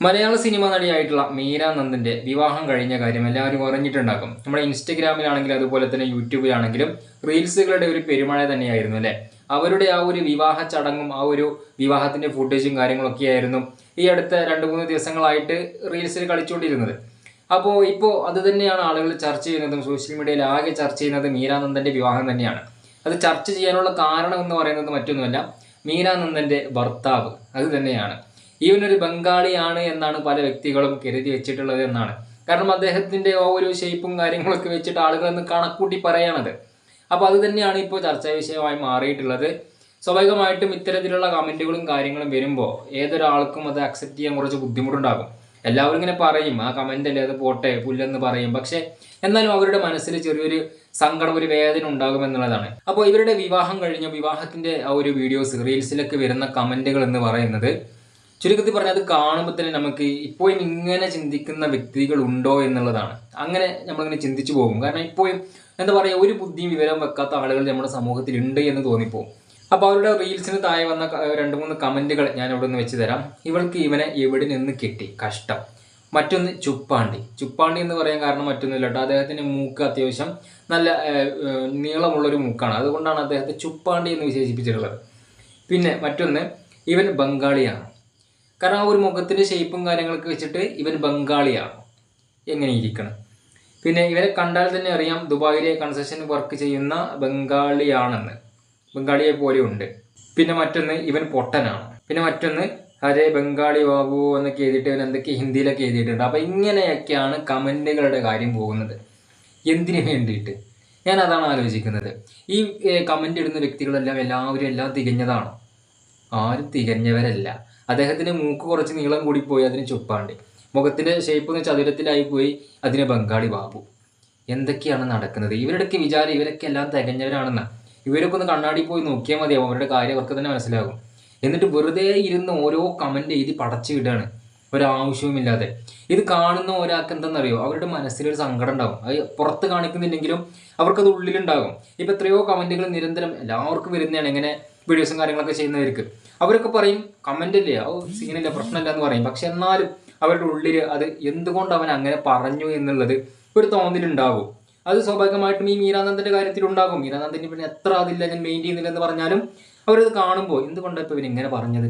മലയാള cinema നടിയായിട്ടുള്ള Meera നന്ദിന്റെ വിവാഹം കഴിഞ്ഞ കാര്യം എല്ലാവരും അറിഞ്ഞിട്ടുണ്ടാകും. നമ്മുടെ ഇൻസ്റ്റഗ്രാമിലാണെങ്കിലും അതുപോലെ തന്നെ യൂട്യൂബിലാണെങ്കിലും റീൽസുകളുടെ ഒരു പെരുമഴ തന്നെയായിരുന്നു അല്ലേ? അവരുടെ ആ ഒരു വിവാഹ ചടങ്ങും ആ ഒരു വിവാഹത്തിന്റെ ഫുട്ടേജും കാര്യങ്ങളൊക്കെ ആയിരുന്നു ഈ അടുത്ത രണ്ട് മൂന്ന് ദിവസങ്ങളായിട്ട് റീൽസിൽ കളിച്ചുകൊണ്ടിരുന്നത്. അപ്പോൾ ഇപ്പോൾ അത് തന്നെയാണ് ആളുകൾ ചർച്ച ചെയ്യുന്നതും സോഷ്യൽ മീഡിയയിൽ ആകെ ചർച്ച ചെയ്യുന്നത് മീരാനന്ദന്റെ വിവാഹം തന്നെയാണ്. അത് ചർച്ച ചെയ്യാനുള്ള കാരണം എന്ന് പറയുന്നത് മറ്റൊന്നുമല്ല. മീരാനന്ദന്റെ ഭർത്താവ് അത് തന്നെയാണ്. ഇവനൊരു ബംഗാളിയാണ് എന്നാണ് പല വ്യക്തികളും കരുതി വെച്ചിട്ടുള്ളത് എന്നാണ്. കാരണം അദ്ദേഹത്തിന്റെ ആ ഒരു ഷേപ്പും കാര്യങ്ങളൊക്കെ വെച്ചിട്ട് ആളുകൾ ഒന്ന് കണക്കൂട്ടി പറയാണത്. അപ്പോൾ അത് തന്നെയാണ് ഇപ്പോൾ ചർച്ചാ വിഷയമായി മാറിയിട്ടുള്ളത്. സ്വാഭാവികമായിട്ടും ഇത്തരത്തിലുള്ള കമന്റുകളും കാര്യങ്ങളും വരുമ്പോൾ ഏതൊരാൾക്കും അത് അക്സെപ്റ്റ് ചെയ്യാൻ കുറച്ച് ബുദ്ധിമുട്ടുണ്ടാകും. എല്ലാവരും ഇങ്ങനെ പറയും ആ കമന്റ് അല്ലേ അത് പോട്ടെ പുല്ലെന്ന് പറയും. പക്ഷേ എന്നാലും അവരുടെ മനസ്സിൽ ചെറിയൊരു സങ്കടം ഒരു വേദന ഉണ്ടാകും എന്നുള്ളതാണ്. അപ്പോൾ ഇവരുടെ വിവാഹം കഴിഞ്ഞ വിവാഹത്തിന്റെ ആ ഒരു വീഡിയോസ് റീൽസിലൊക്കെ വരുന്ന കമന്റുകൾ എന്ന് പറയുന്നത് ചുരുക്കത്തിൽ പറഞ്ഞാൽ അത് കാണുമ്പോൾ തന്നെ നമുക്ക് ഇപ്പോഴും ഇങ്ങനെ ചിന്തിക്കുന്ന വ്യക്തികൾ ഉണ്ടോ എന്നുള്ളതാണ്. അങ്ങനെ നമ്മളിങ്ങനെ ചിന്തിച്ചു പോകും. കാരണം ഇപ്പോഴും എന്താ പറയുക ഒരു ബുദ്ധിയും വിവരം വെക്കാത്ത ആളുകൾ നമ്മുടെ സമൂഹത്തിൽ ഉണ്ട് എന്ന് തോന്നിപ്പോകും അപ്പോൾ അവരുടെ റീൽസിന് താഴെ വന്ന രണ്ട് മൂന്ന് കമന്റുകൾ ഞാൻ ഇവിടെ നിന്ന് വെച്ച് തരാം. ഇവൾക്ക് ഇവനെ എവിടെ നിന്ന് കിട്ടി? കഷ്ടം. മറ്റൊന്ന് ചുപ്പാണ്ടി. ചുപ്പാണ്ടി എന്ന് പറയാൻ കാരണം മറ്റൊന്നുമില്ല കേട്ടോ. അദ്ദേഹത്തിന്റെ മൂക്ക് അത്യാവശ്യം നല്ല നീളമുള്ളൊരു മൂക്കാണ്. അതുകൊണ്ടാണ് അദ്ദേഹത്തെ ചുപ്പാണ്ടി എന്ന് വിശേഷിപ്പിച്ചിട്ടുള്ളത്. പിന്നെ മറ്റൊന്ന് ഇവൻ ബംഗാളിയാണ്. കാരണം ആ ഒരു മുഖത്തിന്റെ ഷേപ്പും കാര്യങ്ങളൊക്കെ വെച്ചിട്ട് ഇവൻ ബംഗാളിയാണ് എങ്ങനെ ഇരിക്കണം? പിന്നെ ഇവരെ കണ്ടാൽ തന്നെ അറിയാം ദുബായിലെ കൺസ്ട്രക്ഷൻ വർക്ക് ചെയ്യുന്ന ബംഗാളിയാണെന്ന്. ബംഗാളിയെ പോലെ ഉണ്ട്. പിന്നെ മറ്റൊന്ന് ഇവൻ പൊട്ടനാണ്. പിന്നെ മറ്റൊന്ന് ഹരേ ബംഗാളി ബാബു എന്നൊക്കെ എഴുതിയിട്ട് ഇവൻ എന്തൊക്കെ ഹിന്ദിയിലൊക്കെ എഴുതിയിട്ടുണ്ട്. അപ്പോൾ ഇങ്ങനെയൊക്കെയാണ് കമന്റുകളുടെ കാര്യം പോകുന്നത്. എന്തിനു വേണ്ടിയിട്ട്? ഞാൻ അതാണ് ആലോചിക്കുന്നത്. ഈ കമന്റ് ഇടുന്ന വ്യക്തികളെല്ലാം എല്ലാവരും എല്ലാം തികഞ്ഞതാണ്. ആരും തികഞ്ഞവരല്ല. അദ്ദേഹത്തിന്റെ മൂക്ക് കുറച്ച് നീളം കൂടി പോയി അതിന് ചുപ്പാണ്ട്. മുഖത്തിന്റെ ഷേപ്പ് ഒന്ന് ചതുരത്തിലായി പോയി അതിന് ബംഗാളി ബാബു. എന്തൊക്കെയാണ് നടക്കുന്നത്? ഇവരുടെയൊക്കെ വിചാരം ഇവരൊക്കെ എല്ലാം തികഞ്ഞവരാണെന്ന്. ഇവരൊക്കെ ഒന്ന് കണ്ണാടി പോയി നോക്കിയാൽ മതിയാവും അവരുടെ കാര്യം അവർക്ക് തന്നെ മനസ്സിലാകും. എന്നിട്ട് വെറുതെ ഇരുന്ന് ഓരോ കമന്റ് എഴുതി പടച്ചു വിടാണ്. ഒരാവശ്യവുമില്ലാതെ. ഇത് കാണുന്ന ഒരാൾക്ക് എന്തെന്നറിയോ? അവരുടെ മനസ്സിലൊരു സങ്കടം ഉണ്ടാകും അത് പുറത്ത് കാണിക്കുന്നില്ലെങ്കിലും അവർക്കത് ഉള്ളിലുണ്ടാകും. ഇപ്പൊ എത്രയോ കമന്റുകൾ നിരന്തരം എല്ലാവർക്കും വരുന്നതാണ്. ഇങ്ങനെ വീഡിയോസും കാര്യങ്ങളൊക്കെ ചെയ്യുന്നവർക്ക്. അവരൊക്കെ പറയും കമന്റ് ഇല്ലേ? ഓ സീനില്ല പ്രശ്നമില്ല എന്ന് പറയും. പക്ഷെ എന്നാലും അവരുടെ ഉള്ളിൽ അത് എന്തുകൊണ്ട് അവൻ അങ്ങനെ പറഞ്ഞു എന്നുള്ളത് ഒരു തോന്നലുണ്ടാകും അത് സ്വാഭാവികമായിട്ടും ഈ മീരാനന്ദന്റെ കാര്യത്തിൽ ഉണ്ടാകും മീരാനന്ദന് പിന്നെ എത്ര അതില്ല ഞാൻ മെയിൻ ചെയ്യുന്നില്ല എന്ന് പറഞ്ഞാലും അവരത് കാണുമ്പോൾ എന്തുകൊണ്ടാണ് ഇപ്പൊ ഇവൻ ഇങ്ങനെ പറഞ്ഞത്?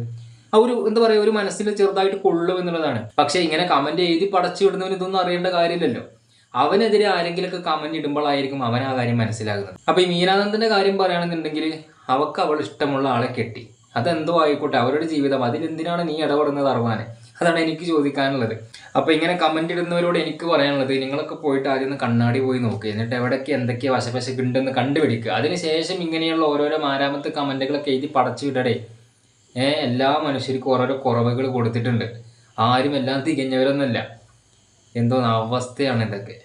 ആ ഒരു എന്താ പറയുക ഒരു മനസ്സിൽ ചെറുതായിട്ട് കൊള്ളും എന്നുള്ളതാണ്. പക്ഷെ ഇങ്ങനെ കമന്റ് എഴുതി പടച്ചു വിടുന്നവന് ഇതൊന്നും അറിയേണ്ട കാര്യമില്ലല്ലോ. അവനെതിരെ ആരെങ്കിലുമൊക്കെ കമന്റ് ഇടുമ്പോഴായിരിക്കും അവൻ ആ കാര്യം മനസ്സിലാകുന്നത്. അപ്പൊ ഈ മീനാനന്ദന്റെ കാര്യം പറയുകയാണെന്നുണ്ടെങ്കിൽ അവക്ക് അവൾ ഇഷ്ടമുള്ള ആളെ കെട്ടി. അതെന്തോ ആയിക്കോട്ടെ അവരുടെ ജീവിതം. അതിലെന്തിനാണ് നീ ഇടപെടുന്നത് അറുവാന് അതാണ് എനിക്ക് ചോദിക്കാനുള്ളത്. അപ്പൊ ഇങ്ങനെ കമന്റ് ഇടുന്നവരോട് എനിക്ക് പറയാനുള്ളത് നിങ്ങളൊക്കെ പോയിട്ട് ആദ്യം കണ്ണാടി പോയി നോക്കുക എന്നിട്ട് എവിടെയൊക്കെ എന്തൊക്കെ വശപശക്ക് കണ്ടുപിടിക്കുക അതിനുശേഷം ഇങ്ങനെയുള്ള ഓരോരോ മാരാമത്തെ കമന്റുകളൊക്കെ എഴുതി പടച്ചു വിടടേ. ഏഹ് എല്ലാ മനുഷ്യർക്കും ഓരോരോ കുറവുകൾ കൊടുത്തിട്ടുണ്ട്. ആരും എല്ലാം തികഞ്ഞവരൊന്നുമല്ല. എന്തോ അവസ്ഥയാണ് ഇതൊക്കെ.